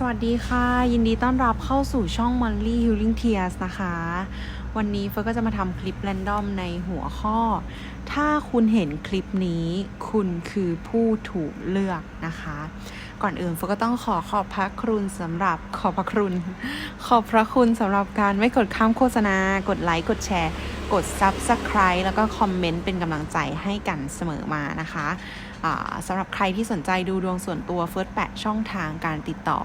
สวัสดีค่ะ ยินดีต้อนรับเข้าสู่ช่อง Molly Healing Tears นะคะ วันนี้เฟิร์ก็จะมาทำคลิปแรนดอมในหัวข้อ ถ้าคุณเห็นคลิปนี้คุณคือผู้ถูกเลือกนะคะ ก่อนอื่นเฟิร์ก็ต้องขอขอบพระคุณสำหรับขอบพระคุณ ขอบพระคุณสำหรับการไม่กดข้ามโฆษณา กดไลค์กดแชร์ กด Subscribe แล้วก็คอมเมนต์เป็นกำลังใจให้กันเสมอมานะคะ สำหรับใครที่สนใจดูดวงส่วนตัวเฟิร์สแปะช่องทางการติดต่อ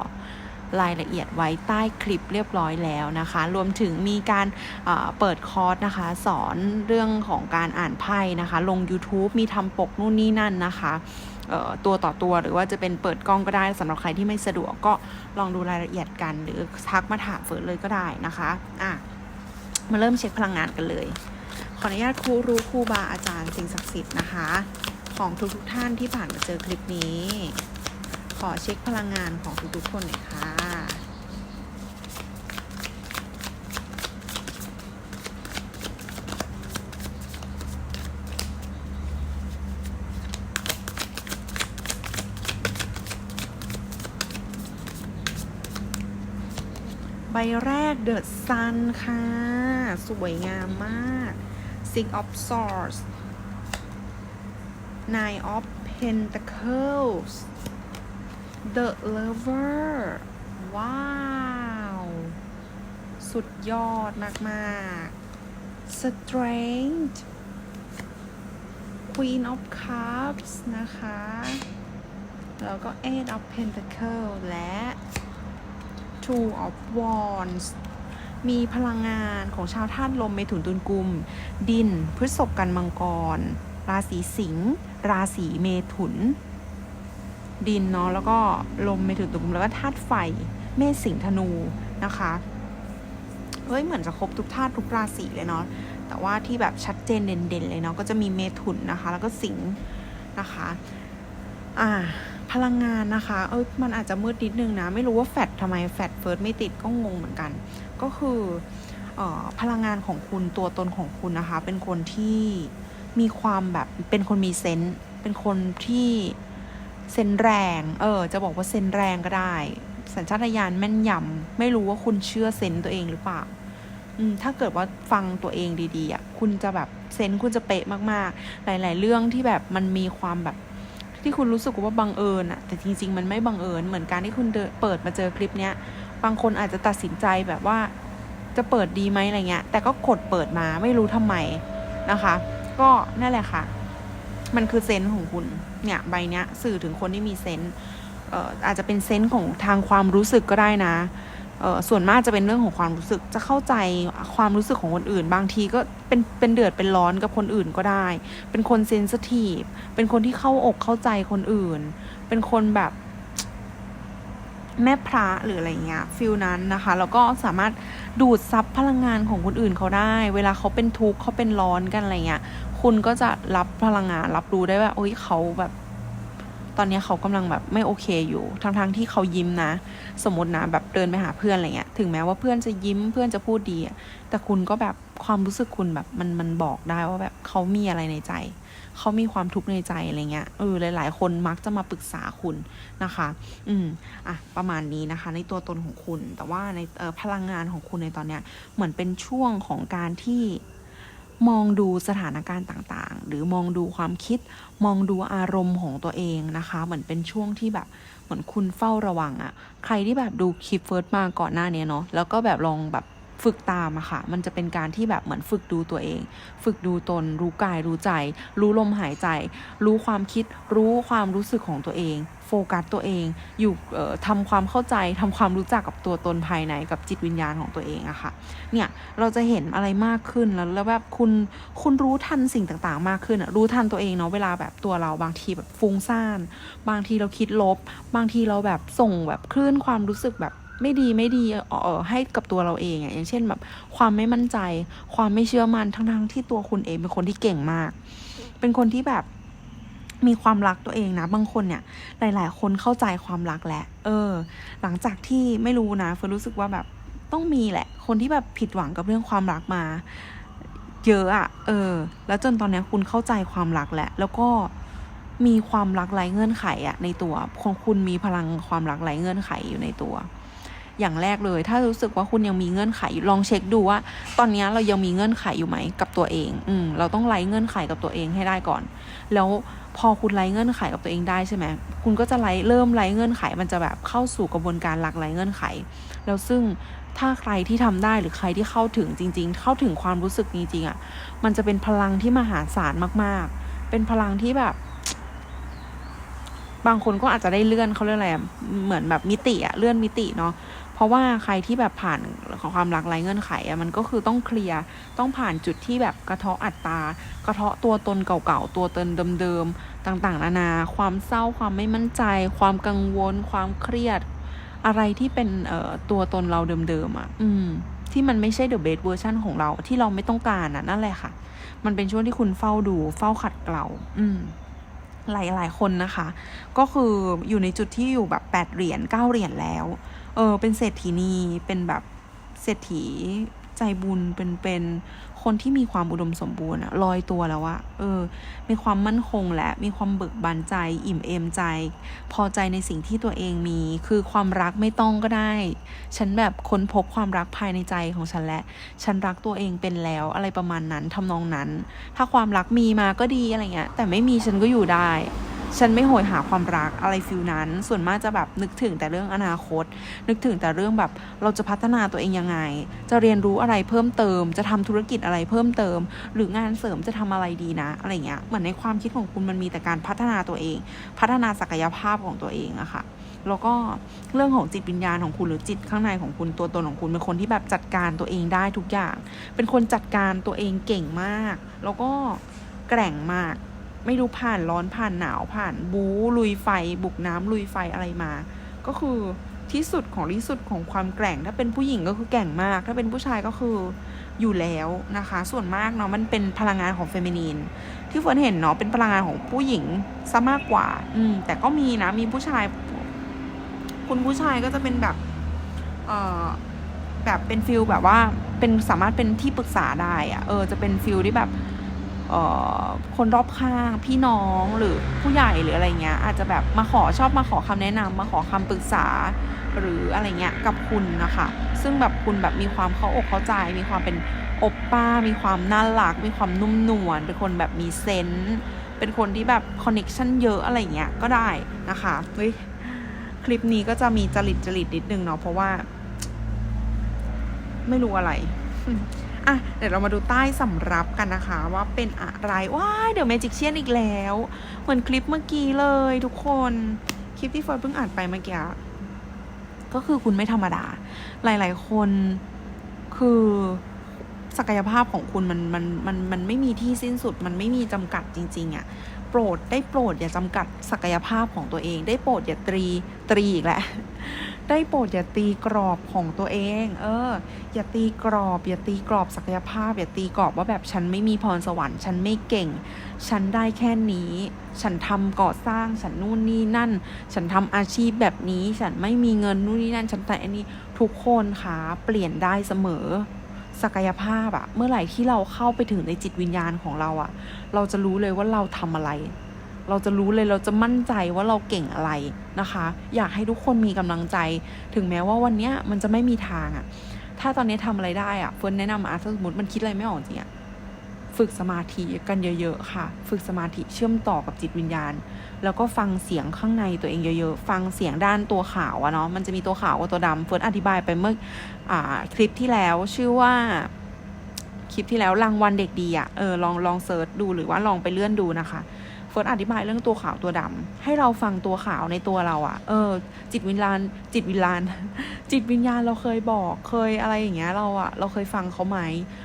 รายละเอียดไว้ใต้คลิปเรียบร้อยแล้วนะคะ รวมถึงมีการเปิดคอร์สนะคะ สอนเรื่องของการอ่านไพ่นะคะ ลง YouTube มีทำปกนู่นนี่นั่นนะคะตัวต่อตัวหรือว่าจะเป็นเปิดกล้องก็ได้สำหรับใครที่ไม่สะดวกก็ลองดูรายละเอียดกัน หรือทักมาถามเฟิร์สเลยก็ได้นะคะอะมาเริ่มเช็คพลังงานกันเลย ขออนุญาตครูรู้ครูบาอาจารย์สิ่งศักดิ์สิทธิ์นะคะ ของทุกๆท่านที่ผ่านมาเจอคลิปนี้ ขอเช็คพลังงานของทุกๆคนหน่อยค่ะ ใบแรก The Sun ค่ะ สวยงามมาก Six of Swords Nine of Pentacles The Lover ว้าว สุดยอดมาก ๆ Strength Queen of Cups นะคะ แล้วก็ Eight of Pentacles และ Two of Wands มีพลังงานของชาวธาตุลมเมถุนตุลกุม ดินพฤษภกันมังกร ราศีสิงห์ราศีเมถุน ดินเนาะแล้วก็ลมเมถุนตุลแล้วก็ธาตุไฟ เมษสิงห์ธนูนะคะเฮ้ยเหมือนจะครบทุกธาตุทุกราศีเลยเนาะแต่ว่าที่แบบชัดเจนเด่นๆเลยเนาะก็จะมีเมถุนนะคะ แล้วก็สิงห์นะคะอ่าพลังงานนะคะ เอ้ยมันอาจจะมืดนิดนึงนะ ไม่รู้ว่าแฟดทำไมแฟดเฟิร์สไม่ติดก็งงเหมือนกัน ก็คือออพลังงานของคุณตัวตนของคุณนะคะ เป็นคนที่ มีความแบบเป็นคนมีเซนส์เป็นคนที่เซนแรง เออ จะบอกว่าเซนแรงก็ได้ สัญชาตญาณแม่นยำไม่รู้ว่าคุณเชื่อเซนส์ตัวเองหรือเปล่าอืมถ้าเกิดว่าฟังตัวเองดีๆอะคุณจะแบบเซนคุณจะเป๊ะมากๆ หลาย ๆ เรื่องที่แบบมันมีความแบบ ที่คุณรู้สึกว่าบังเอิญอะ แต่จริง ๆ มันไม่บังเอิญเหมือนการที่คุณเดินเปิดมาเจอคลิปเนี้ยบางคนอาจจะตัดสินใจแบบว่าจะเปิดดีไหมอะไรเงี้ย แต่ก็กดเปิดมาไม่รู้ทำไมนะคะ ก็นั่นแหละค่ะ มันคือเซนส์ของคุณ เนี่ยใบเนี้ย สื่อถึงคนที่มีเซนส์อาจจะเป็นเซนส์ของทางความรู้สึกก็ได้นะส่วนมากจะเป็นเรื่องของความรู้สึกจะเข้าใจความรู้สึกของคนอื่น บางทีก็เป็นเป็นเดือดเป็นร้อนกับคนอื่นก็ได้ เป็นคนเซนซิทีฟเป็นคนที่เข้าอกเข้าใจคนอื่น เป็นคนแบบ แม่พระหรืออะไรเงี้ยฟิลนั้นนะคะแล้วก็สามารถดูดซับพลังงานของคนอื่นเขาได้ เวลาเขาเป็นทุกข์เขาเป็นร้อนกันอะไรเงี้ยคุณก็จะรับพลังงาน รับรู้ได้ว่าโอ๊ยเขาแบบ ตอนนี้เขากำลังแบบไม่โอเคอยู่ทั้งๆทที่เขายิ้มนะ สมมตินะแบบเดินไปหาเพื่อนอะไรเงี้ยถึงแม้ว่าเพื่อนจะยิ้มเพื่อนจะพูดดีแต่คุณก็แบบความรู้สึกคุณแบบมันมันบอกได้ว่าแบบเขามีอะไรในใจ เขามีความทุกข์ในใจอะไรเงี้ยเออหลาย ๆ คนมักจะมาปรึกษาคุณนะคะ อืมอะประมาณนี้นะคะ ในตัวตนของคุณ แต่ว่าในออพลังงานของคุณในตอนเนี้ยเหมือนเป็นช่วงของการที่มองดูสถานการณ์ต่างๆ หรือมองดูความคิด มองดูอารมณ์ของตัวเองนะคะ เหมือนเป็นช่วงที่แบบเหมือนคุณเฝ้าระวังอะใครที่แบบดูคลิปเฟิร์สมาก่อนหน้านี้เนาะแล้วก็แบบลองแบบ ฝึกตามอะค่ะ มันจะเป็นการที่แบบเหมือนฝึกดูตัวเอง ฝึกดูตน รู้กายรู้ใจ รู้ลมหายใจ รู้ความคิด รู้ความรู้สึกของตัวเอง โฟกัสตัวเอง อยู่ทำความเข้าใจทำความรู้จักกับตัวตนภายในกับจิตวิญญาณของตัวเองอะค่ะ เนี่ยเราจะเห็นอะไรมากขึ้นแล้วแล้วแบบคุณคุณรู้ทันสิ่งต่างๆ มากขึ้นอะรู้ทันตัวเองเนาะเวลาแบบตัวเราบางทีแบบฟุ้งซ่าน บางทีเราคิดลบ บางทีเราแบบส่งแบบคลื่นความรู้สึกแบบ ไม่ดีไม่ดีเออให้กับตัวเราเองอย่างเช่นแบบความไม่มั่นใจ ความไม่เชื่อมั่นทั้งๆที่ตัวคุณเองเป็นคนที่เก่งมาก เป็นคนที่แบบมีความรักตัวเองนะ บางคนเนี่ย หลาย ๆ คนเข้าใจความรักแหละ เออ หลังจากที่ไม่รู้นะเฟิร์นรู้สึกว่าแบบต้องมีแหละ คนที่แบบผิดหวังกับเรื่องความรักมา เยอะอะเออ แล้วจนตอนนี้คุณเข้าใจความรักแหละ แล้วก็มีความรักไร้เงื่อนไขอะในตัวของคุณมีพลังความรักไร้เงื่อนไขอยู่ในตัว อย่างแรกเลย ถ้ารู้สึกว่าคุณยังมีเงื่อนไขอยู่ลองเช็คดูว่า ตอนนี้เรายังมีเงื่อนไขอยู่ไหมกับตัวเอง อืมเราต้องไล่เงื่อนไขกับตัวเองให้ได้ก่อน แล้วพอคุณไล่เงื่อนไขกับตัวเองได้ใช่ไหมคุณก็จะไล่เริ่มไล่เงื่อนไข มันจะแบบเข้าสู่กระบวนการหลักไล่เงื่อนไข แล้วซึ่งถ้าใครที่ทำได้หรือใครที่เข้าถึงจริง ๆ เข้าถึงความรู้สึกจริงๆอะ่ะ มันจะเป็นพลังที่มหาศาลมากๆ เป็นพลังที่แบบ บางคนก็อาจจะได้เลื่อนเขาเรียกอะไรเหมือนแบบมิติอะเลื่อนมิติเนาะเพราะว่าใครที่แบบผ่านของความรักไรเงื่อนไขอะมันก็คือต้องเคลียร์ต้องผ่านจุดที่แบบกระเทาะอัตตากระเทาะตัวตนเก่าๆตัวตนเดิมๆต่างๆ นานา ความเศร้าความไม่มั่นใจ ความกังวล ความเครียด อะไรที่เป็นเอ่อตัวตนเราเดิมๆอะอืม ที่มันไม่ใช่ the best version ของเราที่เราไม่ต้องการอะนั่นแหละค่ะ มันเป็นช่วงที่คุณเฝ้าดูเฝ้าขัดเกลาอืม หลายๆ คนนะคะ ก็คืออยู่ในจุดที่อยู่แบบแปดเหรียญเก้าเหรียญแล้ว เออเป็นเศรษฐีนีเป็นแบบเศรษฐีใจบุญเป็นเป็น คนที่มีความอุดมสมบูรณ์อะลอยตัวแล้วอะเออ มีความมั่นคงและมีความเบิกบานใจ อิ่มเอมใจ พอใจในสิ่งที่ตัวเองมี คือความรักไม่ต้องก็ได้ ฉันแบบค้นพบความรักภายในใจของฉันและ ฉันรักตัวเองเป็นแล้วอะไรประมาณนั้นทำนองนั้น ถ้าความรักมีมาก็ดีอะไรเงี้ย แต่ไม่มีฉันก็อยู่ได้ ฉันไม่โหยหาความรักอะไรฟิลนั้น ส่วนมากจะแบบนึกถึงแต่เรื่องอนาคต นึกถึงแต่เรื่องแบบเราจะพัฒนาตัวเองยังไง จะเรียนรู้อะไรเพิ่มเติม จะทำธุรกิจอะไรเพิ่มเติม หรืองานเสริมจะทำอะไรดีนะ อะไรเงี้ยเหมือนในความคิดของคุณมันมีแต่การพัฒนาตัวเอง พัฒนาศักยภาพของตัวเองอะค่ะแล้วก็เรื่องของจิตวิญญาณของคุณหรือจิตข้างในของคุณตัวตนของคุณเป็นคนที่แบบจัดการตัวเองได้ทุกอย่าง เป็นคนจัดการตัวเองเก่งมาก แล้วก็แกร่งมาก ไม่รู้ผ่านร้อนผ่านหนาวผ่านบู๊ลุยไฟ บุกน้ำลุยไฟอะไรมา ก็คือที่สุดของที่สุดของความแกร่ง ถ้าเป็นผู้หญิงก็คือแกร่งมาก ถ้าเป็นผู้ชายก็คืออยู่แล้วนะคะ ส่วนมากเนาะมันเป็นพลังงานของเฟมินีนที่เฟิร์นเห็นเนาะเป็นพลังงานของผู้หญิงซะมากกว่า อืม แต่ก็มีนะมีผู้ชาย คุณผู้ชายก็จะเป็นแบบ เอ่อแบบเป็นฟิลแบบว่าเป็นสามารถเป็นที่ปรึกษาได้อะเออจะเป็นฟิลที่แบบ คนรอบข้างพี่น้องหรือผู้ใหญ่หรืออะไรเงี้ยอาจจะแบบมาขอชอบมาขอคำแนะนำมาขอคำปรึกษา หรืออะไรเงี้ยกับคุณนะคะ ซึ่งแบบคุณแบบมีความเข้าอกเข้าใจ มีความเป็นอบป้า มีความน่ารัก มีความนุ่มนวลเป็นคนแบบมีเซนส์เป็นคนที่แบบคอนเน็ชันเยอะอะไรเงี้ยก็ได้นะคะเฮ้ยคลิปนี้ก็จะมีจริตจริตนิดนึงเนาะเพราะว่า ไม่รู้อะไร อะเดี๋ยวเรามาดูใต้สำรับกันนะคะ ว่าเป็นอะไรว้ายเดี๋ยวเมจิกเชียนอีกแล้ว เหมือนคลิปเมื่อกี้เลยทุกคนคลิปที่ฟิร์เพิ่งอ่านไปเมื่อกี้ก็คือคุณไม่ธรรมดา หลาย ๆ คนคือศักยภาพของคุณมันมันมันมันไม่มีที่สิ้นสุด มันไม่มีจำกัดจริง ๆอะ่ะโปรดได้โปรดอย่าจำกัดศักยภาพของตัวเอง ได้โปรดอย่าตรีตรีอีกแหละ ได้โปรดอย่าตีกรอบของตัวเอง เออ อย่าตีกรอบ อย่าตีกรอบศักยภาพ อย่าตีกรอบว่าแบบฉันไม่มีพรสวรรค์ ฉันไม่เก่ง ฉันได้แค่นี้ ฉันทำก่อสร้าง ฉันนู่นนี่นั่น ฉันทำอาชีพแบบนี้ ฉันไม่มีเงินนู่นนี่นั่น ฉันแต่อันนี้ทุกคนคะเปลี่ยนได้เสมอศักยภาพอะเมื่อไหร่ที่เราเข้าไปถึงในจิตวิญญาณของเราอะเราจะรู้เลยว่าเราทำอะไร เราจะรู้เลยเราจะมั่นใจว่าเราเก่งอะไรนะคะ อยากให้ทุกคนมีกำลังใจ ถึงแม้ว่าวันเนี้ยมันจะไม่มีทางอะถ้าตอนนี้ทำอะไรได้อะเฟิร์นแนะนำอะถ้าสมมติมันคิดอะไรไม่ออกจริงอะฝึกสมาธิกันเยอะๆค่ะ ฝึกสมาธิเชื่อมต่อกับจิตวิญญาณ แล้วก็ฟังเสียงข้างในตัวเองเยอะๆ ฟังเสียงด้านตัวขาวอะเนาะ มันจะมีตัวขาวกับตัวดำเฟิร์นอธิบายไปเมื่ออคลิปที่แล้วชื่อว่าคลิปที่แล้วรางวัลเด็กดีอะเออลองลองเซิร์ชดูหรือว่าลองไปเลื่อนดูนะคะ เฟิร์นอธิบายเรื่องตัวขาวตัวดำให้เราฟังตัวขาวในตัวเราอะเออ จิตวิญญาณ จิตวิญญาณ จิตวิญญาณเราเคยบอกเคยอะไรอย่างเงี้ยเราอะเราเคยฟังเขาไหม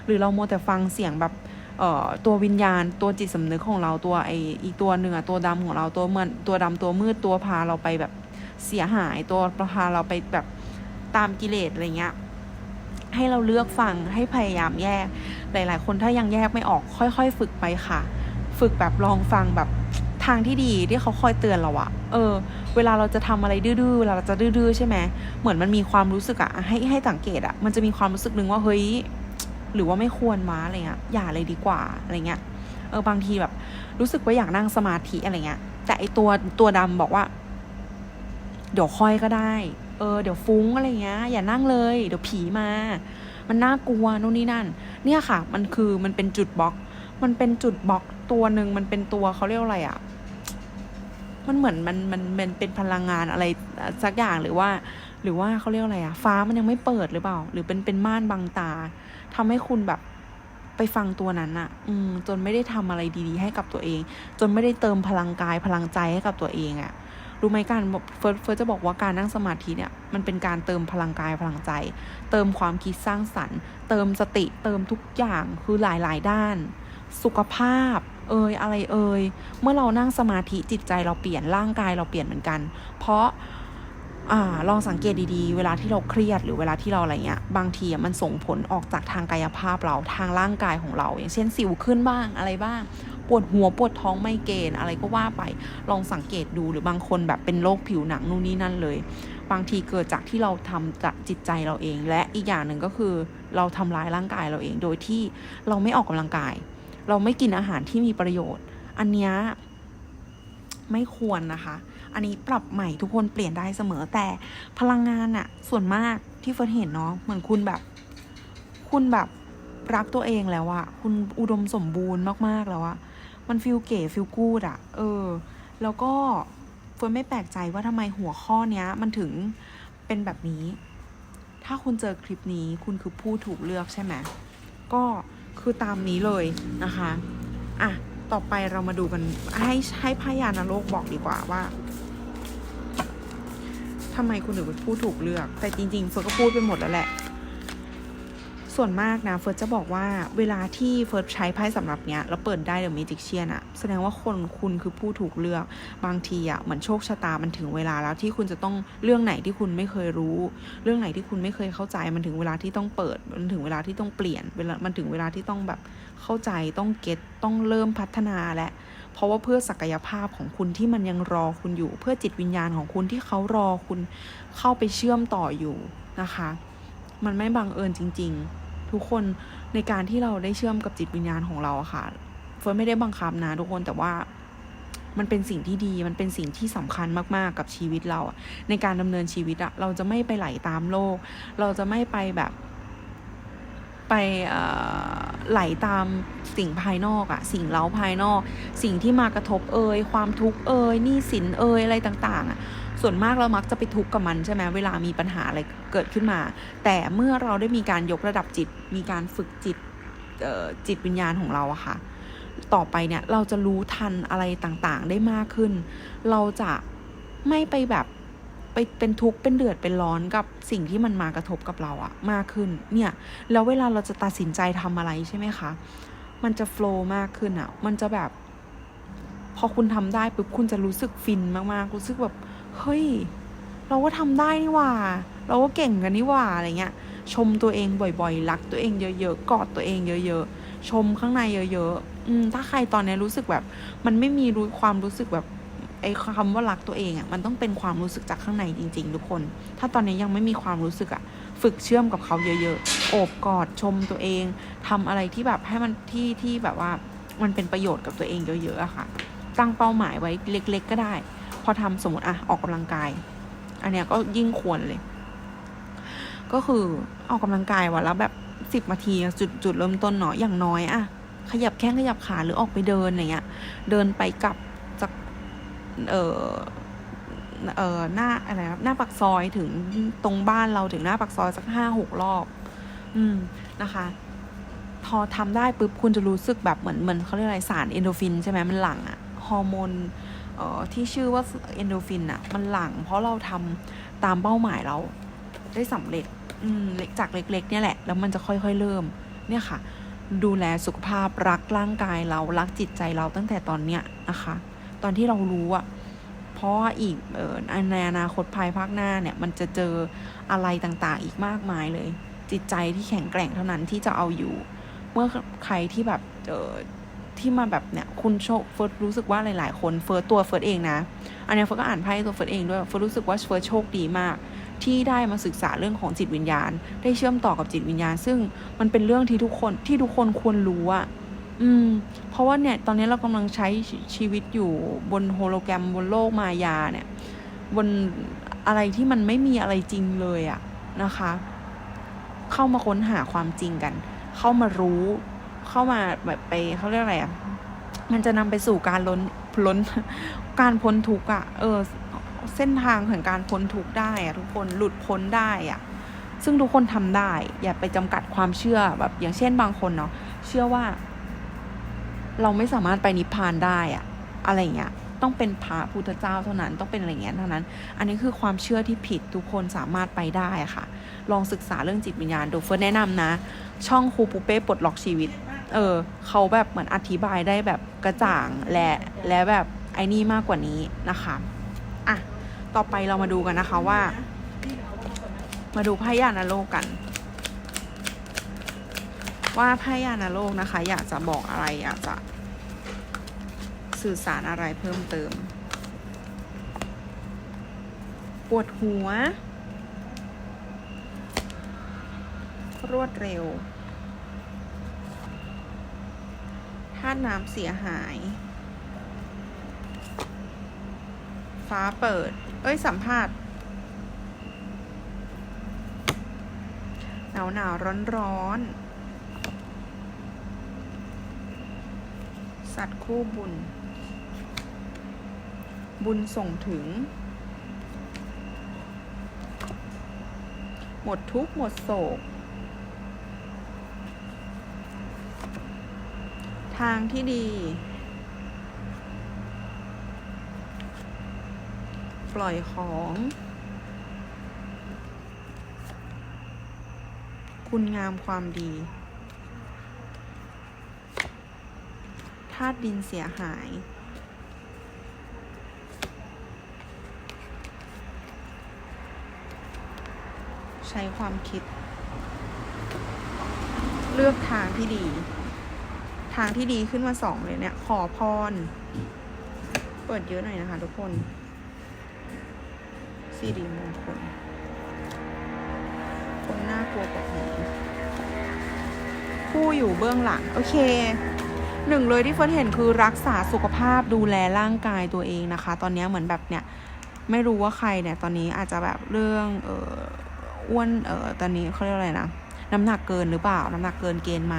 หรือเราโมแต่ฟังเสียงแบบเอ่อตัววิญญาณตัวจิตสำนึกของเราตัวไออีตัวหนึ่งอะตัวดำของเราตัวเหมือนตัวดำตัวมืดตัวพาเราไปแบบเสียหายตัวพาเราไปแบบตามกิเลสอะไรเงี้ยให้เราเลือกฟังให้พยายามแยก หลาย ๆ คนถ้ายังแยกไม่ออกค่อย ๆ ฝึกไปค่ะ ฝึกแบบลองฟังแบบ ทางที่ดีที่เขาคอยเตือนเราอะเออ เวลาเราจะทำอะไรดื้อๆเวลาเราจะดื้อๆใช่ไหมเหมือนมันมีความรู้สึกอะให้ให้สังเกตอะมันจะมีความรู้สึกหนึ่งว่าเฮ้ยหรือว่าไม่ควรมาอะไรเงี้ยอย่าเลยดีกว่าอะไรเงี้ยเออบางทีแบบ รู้สึกว่าอยากนั่งสมาธิอะไรเงี้ย แต่ไอตัวตัวดำบอกว่า เดี๋ยวค่อยก็ได้ เออเดี๋ยวฟุ้งอะไรเงี้ย อย่านั่งเลย เดี๋ยวผีมา มันน่ากลัวนู่นนี่นั่น เนี่ยค่ะ มันคือมันเป็นจุดบล็อก มันเป็นจุดบล็อกตัวหนึ่งมันเป็นตัวเขาเรียกว่าอะไรอะ่ะ มันเหมือนมันมันมันเป็นพลังงานอะไรสักอย่างหรือว่า หรือว่าเขาเรียกอะไรอะฟ้ามันยังไม่เปิดหรือเปล่า หรือเป็นเป็นม่านบังตาทำให้คุณแบบไปฟังตัวนั้นอะอืม จนไม่ได้ทำอะไรดีๆ ให้กับตัวเอง จนไม่ได้เติมพลังกายพลังใจให้กับตัวเองอะรู้ไหมการเฟิร์สเฟิร์สจะบอกว่าการนั่งสมาธิเนี่ยมันเป็นการเติมพลังกายพลังใจ เติมความคิดสร้างสรรค์ เติมสติเติมทุกอย่างคือหลายๆ ด้าน สุขภาพ เอ่ยอะไรเอ่ยเมื่อเรานั่งสมาธิจิตใจเราเปลี่ยนร่างกายเราเปลี่ยนเหมือนกัน เพราะอ่าลองสังเกตดีๆ เวลาที่เราเครียดหรือเวลาที่เราอะไรเงี้ย บางทีมันส่งผลออกจากทางกายภาพเราทางร่างกายของเรา อย่างเช่นสิวขึ้นบ้างอะไรบ้าง ปวดหัวปวดท้องไมเกรนอะไรก็ว่าไป ลองสังเกตดูหรือบางคนแบบเป็นโรคผิวหนังนู่นนี่นั่นเลย บางทีเกิดจากที่เราทำจากจิตใจเราเอง และอีกอย่างหนึ่งก็คือเราทำร้ายร่างกายเราเอง โดยที่เราไม่ออกกำลังกาย เราไม่กินอาหารที่มีประโยชน์ อันเนี้ยไม่ควรนะคะ อันนี้ปรับใหม่ทุกคนเปลี่ยนได้เสมอแต่พลังงานอะส่วนมากที่เฟิร์สเห็นเนาะเหมือนคุณแบบ คุณแบบรักตัวเองแล้วอะคุณอุดมสมบูรณ์มากๆแล้วอะมันฟิลเก๋ฟิลกูดอะเออ แล้วก็เฟิร์นไม่แปลกใจว่าทำไมหัวข้อเนี้ย มันถึงเป็นแบบนี้ ถ้าคุณเจอคลิปนี้คุณคือผู้ถูกเลือกใช่ไหมก็ คือตามนี้เลยนะคะอะต่อไปเรามาดูกันให้ให้พยานโลกบอกดีกว่าว่าทำไมคุณถึงเป็นผู้ถูกเลือก แต่จริงๆเฟิร์ก็พูดไปหมดแล้วแหละ ส่วนมากนะเฟิร์สจะบอกว่าเวลาที่เฟิร์สใช้ไพ่สำหรับเนี้ยแล้วเปิดได้เดอะมิจิกเชียนอะแสดงว่าคนคุณคือผู้ถูกเลือกบางทีอะเหมือนโชคชะตามันถึงเวลาแล้วที่คุณจะต้องเรื่องไหนที่คุณไม่เคยรู้ เรื่องไหนที่คุณไม่เคยเข้าใจมันถึงเวลาที่ต้องเปิด มันถึงเวลาที่ต้องเปลี่ยนเวลามันถึงเวลาที่ต้องแบบเข้าใจต้องเก็ตต้องเริ่มพัฒนาและเพราะว่าเพื่อศักยภาพของคุณที่มันยังรอคุณอยู่ เพื่อจิตวิญญาณของคุณที่เขารอคุณเข้าไปเชื่อมต่ออยู่นะคะ มันไม่บังเอิญจริง ๆ ทุกคนในการที่เราได้เชื่อมกับจิตวิญญาณของเราค่ะเฟิร์นไม่ได้บังคับนะทุกคนแต่ว่ามันเป็นสิ่งที่ดี มันเป็นสิ่งที่สำคัญมากๆกับชีวิตเรา ในการดำเนินชีวิตอะเราจะไม่ไปไหลตามโลก เราจะไม่ไปแบบ ไปไหลตามสิ่งภายนอกอะสิ่งเล้าภายนอก สิ่งที่มากระทบเอ่ยความทุกข์เอ่ยหนี้สินเอ่ยอะไรต่าง ๆอะ ส่วนมากเรามักจะไปทุกข์กับมันใช่ไหมเวลามีปัญหาอะไรเกิดขึ้นมา แต่เมื่อเราได้มีการยกระดับจิต มีการฝึกจิตจิตวิญญาณของเราอะค่ะ ต่อไปเนี่ยเราจะรู้ทันอะไรต่างๆ ได้มากขึ้น เราจะไม่ไปแบบไปเป็นทุกข์เป็นเดือดเป็นร้อนกับสิ่งที่มันมากระทบกับเราอะมากขึ้นเนี่ยแล้วเวลาเราจะตัดสินใจทำอะไรใช่ไหมคะมันจะโฟล์มากขึ้นอะมันจะแบบ พอคุณทำได้ปุ๊บคุณจะรู้สึกฟินมากๆรู้สึกแบบ เฮ้ย เราก็ทำได้นี่ว่า เราก็เก่งกันนี่ว่าอะไรเงี้ย ชมตัวเองบ่อยๆ รักตัวเองเยอะๆ กอดตัวเองเยอะๆ ชมข้างในเยอะๆ อืม ถ้าใครตอนนี้รู้สึกแบบ มันไม่มีรู้ความรู้สึกแบบไอ้คำว่ารักตัวเองอะ่ะ มันต้องเป็นความรู้สึกจากข้างในจริง ๆ ทุกคน ถ้าตอนนี้ยังไม่มีความรู้สึกอะ่ะ ฝึกเชื่อมกับเขาเยอะๆ โอบกอดชมตัวเองทำอะไรที่แบบให้มันที่ที่แบบว่า มันเป็นประโยชน์กับตัวเองเยอะๆอะค่ะ ตั้งเป้าหมายไว้เล็ก ๆ ก็ได้ พอทำสมมติอะออกกำลังกาย อันเนี้ยก็ยิ่งควรเลย ก็คือออกกำลังกายวันละแบบสิบนาทีจุดจุดเริ่มต้นเนาะอย่างน้อยอะขยับแข้งขยับขาหรือออกไปเดินอย่างเงี้ย เดินไปกลับจากเออเออหน้าอะไรนะหน้าปากซอยถึงตรงบ้านเราถึงหน้าปากซอยสักห้าหกรอบ อืมนะคะ พอทำได้ปุ๊บคุณจะรู้สึกแบบเหมือนเหมือนเขาเรียกอะไรสารเอนโดฟินใช่ไหมมันหลั่งอะฮอร์โมน เอ่อที่ชื่อว่าเอนโดฟินอะมันหลั่งเพราะเราทำตามเป้าหมายเราได้สำเร็จอืมเล็กจากเล็ก ๆ เนี่ยแหละ แล้วมันจะค่อยๆเริ่ม เนี่ยค่ะ ดูแลสุขภาพรักร่างกายเรารักจิตใจเราตั้งแต่ตอนเนี้ยนะคะ ตอนที่เรารู้อะเพราะว่าอีกเออในอนาคตภายภาคหน้าเนี่ย มันจะเจออะไรต่างๆ อีกมากมายเลย จิตใจที่แข็งแกร่งเท่านั้นที่จะเอาอยู่ เมื่อใครที่แบบเออ ที่มาแบบเนี่ยคุณโชคเฟิร์สรู้สึกว่าหลาย ๆ คนเฟิร์สตัวเฟิร์สเองนะ อันนี้เฟิร์สก็อ่านไพ่ตัวเฟิร์สเองด้วยเฟิร์สรู้สึกว่าเฟิร์สโชคดีมาก ที่ได้มาศึกษาเรื่องของจิตวิญญาณ ได้เชื่อมต่อกับจิตวิญญาณ ซึ่งมันเป็นเรื่องที่ทุกคนที่ทุกคนควรรู้อะอืม เพราะว่าเนี่ยตอนนี้เรากำลังใช้ชีวิตอยู่บนโฮโลแกรมบนโลกมายาเนี่ย บนอะไรที่มันไม่มีอะไรจริงเลยอะนะคะ เข้ามาค้นหาความจริงกัน เข้ามารู้ เข้ามาแบบไปเขาเรียกอะไรอะมันจะนำไปสู่การล้นล้นการพ้นทุกข์อะเออ เส้นทางแห่งการพ้นทุกข์ได้อะทุกคนหลุดพ้นได้อะซึ่งทุกคนทำได้ อย่าไปจำกัดความเชื่อแบบ อย่างเช่นบางคนเนาะเชื่อว่า เราไม่สามารถไปนิพพานได้อะอะไรเงี้ยต้องเป็นพระพุทธเจ้าเท่านั้นต้องเป็นอะไรเงี้ยเท่านั้น อันนี้คือความเชื่อที่ผิดทุกคนสามารถไปได้ค่ะ ลองศึกษาเรื่องจิตวิญญาณดูเฟิร์สแนะนำนะ ช่องครูปูเป้ปลดล็อกชีวิต เออเขาแบบเหมือนอธิบายได้แบบกระจ่างและและแบบไอ้นี่มากกว่านี้นะคะอะต่อไปเรามาดูกันนะคะว่า มาดูพยานาโลกกัน ว่าพยานาโลกนะคะ อยากจะบอกอะไรอยากจะสื่อสารอะไรเพิ่มเติม ปวดหัว รวดเร็วธาตุน้ำเสียหาย ฟ้าเปิด เอ้ย สัมภาษณ์หนาวหนาวร้อนร้อนสัตว์คู่บุญ บุญส่งถึง หมดทุกข์หมดโศก ทางที่ดี ปล่อยของ คุณงามความดีธาตุดินเสียหาย ใช้ความคิด เลือกทางที่ดี ทางที่ดีขึ้นมาสองเลยเนี่ย ขอพร เปิดเยอะหน่อยนะคะทุกคนสิริมงคลคนน่ากลัวกว่าผีผู้อยู่เบื้องหลัง โอเคหนึ่งเลยที่เฟิร์นเห็นคือรักษาสุขภาพดูแลร่างกายตัวเองนะคะ ตอนนี้เหมือนแบบเนี่ย ไม่รู้ว่าใครเนี่ย ตอนนี้อาจจะแบบเรื่องเอออ้วนเออตอนนี้เขาเรียกอะไรนะ น้ำหนักเกินหรือเปล่า น้ำหนักเกินเกณฑ์ไหม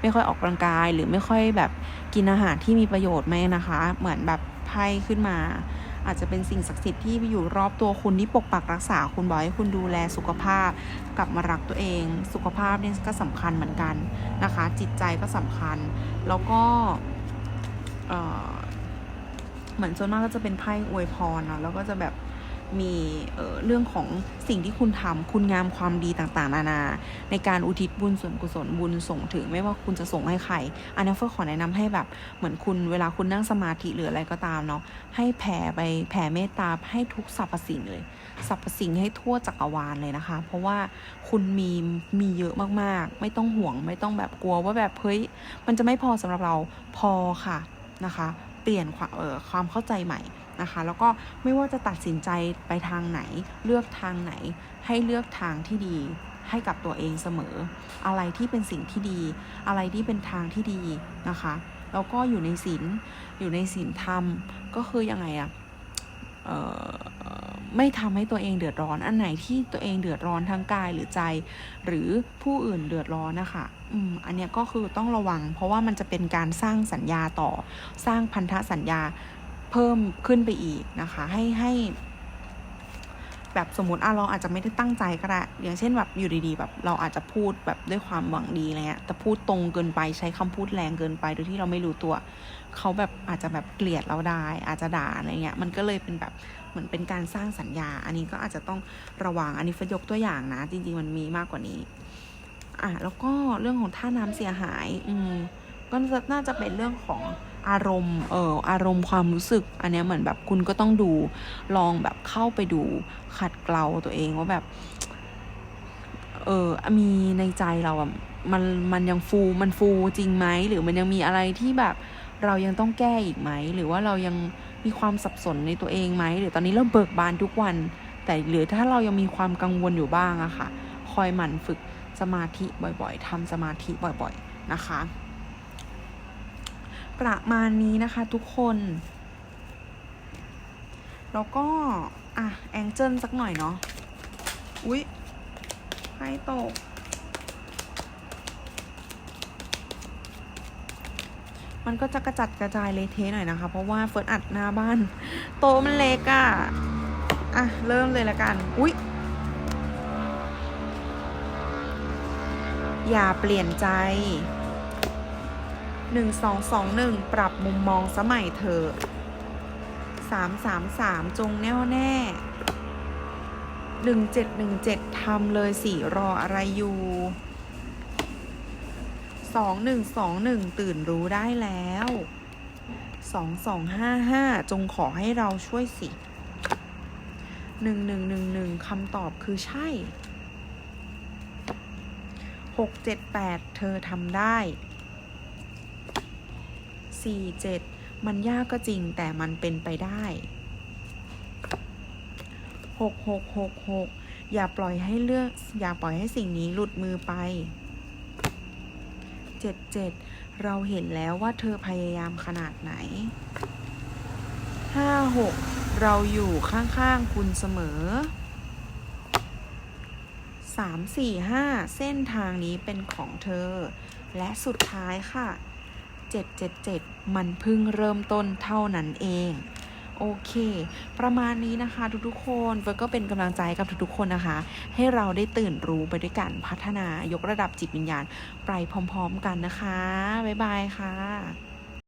ไม่ค่อยออกกำลังกายหรือไม่ค่อยแบบกินอาหารที่มีประโยชน์ไหมนะคะ เหมือนแบบไพ่ขึ้นมา อาจจะเป็นสิ่งศักดิ์สิทธิ์ที่อยู่รอบตัวคุณที่ปกปักรักษาคุณบอกให้คุณดูแลสุขภาพ กลับมารักตัวเอง สุขภาพเนี่ยก็สำคัญเหมือนกันนะคะ จิตใจก็สำคัญ แล้วก็เอ่อเหมือนส่วนมากก็จะเป็นไพ่อวยพรเนาะแล้วก็จะแบบ มีเเรื่องของสิ่งที่คุณทำคุณงามความดีต่างๆ นานา ในการอุทิศบุญส่วนกุศลบุญส่งถึงไม่ว่าคุณจะส่งให้ใครอันนี้เฟิร์ขอแนะนำให้แบบเหมือนคุณเวลาคุณนั่งสมาธิหรืออะไรก็ตามเนาะให้แผ่ไปแผ่เมตตาให้ทุกสรรพสิ่งเลยสรรพสิ่งให้ทั่วจักรวาลเลยนะคะ เพราะว่าคุณมีมีเยอะมากๆ ไม่ต้องห่วงไม่ต้องแบบกลัวว่าแบบเฮ้ยมันจะไม่พอสำหรับเราพอค่ะนะคะ เปลี่ยนความเออความเข้าใจใหม่ นะคะ แล้วก็ไม่ว่าจะตัดสินใจไปทางไหน เลือกทางไหน ให้เลือกทางที่ดีให้กับตัวเองเสมอ อะไรที่เป็นสิ่งที่ดี อะไรที่เป็นทางที่ดีนะคะแล้วก็อยู่ในศีลอยู่ในศีลธรรมก็คือยังไงอะเอ่อไม่ทำให้ตัวเองเดือดร้อน อันไหนที่ตัวเองเดือดร้อนทางกายหรือใจ หรือผู้อื่นเดือดร้อนนะคะอืมอันเนี้ยก็คือต้องระวัง เพราะว่ามันจะเป็นการสร้างสัญญาต่อสร้างพันธสัญญา เพิ่มขึ้นไปอีกนะคะ ให้ให้ แบบสมมติอะเราอาจจะไม่ได้ตั้งใจก็ได้อย่างเช่นแบบอยู่ดีๆ แบบเราอาจจะพูดแบบด้วยความหวังดีอะไรเงี้ยแต่พูดตรงเกินไปใช้คำพูดแรงเกินไปโดยที่เราไม่รู้ตัว เขาแบบอาจจะแบบเกลียดเราได้ อาจจะด่าอะไรเงี้ยมันก็เลยเป็นแบบเหมือนเป็นการสร้างสัญญา อันนี้ก็อาจจะต้องระวังอันนี้ฟยกตัวอย่างนะ จริงๆมันมีมากกว่านี้อะแล้วก็เรื่องของท่าน้ำเสียหาย อืมก็น่าจะเป็นเรื่องของ อารมณ์เอออารมณ์ความรู้สึก อันนี้เหมือนแบบคุณก็ต้องดูลองแบบเข้าไปดูขัดเกลาตัวเองว่าแบบเออมีในใจเราอะมันมันยังฟูมันฟูจริงไหมหรือมันยังมีอะไรที่แบบเรายังต้องแก้อีกไหม หรือว่าเรายังมีความสับสนในตัวเองไหม หรือตอนนี้เราเบิกบานทุกวัน แต่หรือถ้าเรายังมีความกังวลอยู่บ้างอะค่ะ คอยหมั่นฝึกสมาธิบ่อยๆทำสมาธิบ่อยๆ นะคะ ประมาณนี้นะคะทุกคน แล้วก็ อะ แองเจิลสักหน่อยเนาะ อุ๊ยไพ่ตก มันก็จะกระจัดกระจายเละเทะหน่อยนะคะ เพราะว่าเฟิร์สอัดหน้าบ้าน โตมันเล็กอะ่ะ อะ เริ่มเลยละกัน อุ๊ยอย่าเปลี่ยนใจ หนึ่งสองสองหนึ่งปรับมุมมองสมัยเธอสามสามสามจงแน่วแน่หนึ่งเจ็ดหนึ่งเจ็ดทำเลยสี่รออะไรอยู่สองหนึ่งสองหนึ่งตื่นรู้ได้แล้วสองสองห้าห้าจงขอให้เราช่วยสิหนึ่งหนึ่งหนึ่งหนึ่งคำตอบคือใช่หกเจ็ดแปดเธอทำได้ สี่เจ็ดมันยากก็จริงแต่มันเป็นไปได้หกหกหกหกอย่าปล่อยให้เลือก อย่าปล่อยให้สิ่งนี้หลุดมือไปเจ็ดเจ็ดเราเห็นแล้วว่าเธอพยายามขนาดไหนห้าหกเราอยู่ข้างๆคุณเสมอสามสี่ห้าเส้นทางนี้เป็นของเธอ และสุดท้ายค่ะ เจ็ดเจ็ดเจ็ดมันเพิ่งเริ่มต้นเท่านั้นเอง โอเค ประมาณนี้นะคะทุกๆคนเฟิร์ก็เป็นกำลังใจกับทุกๆคนนะคะ ให้เราได้ตื่นรู้ไปด้วยกันพัฒนายกระดับจิตวิญญาณ ไปพร้อมๆกันนะคะ บ๊ายบายค่ะ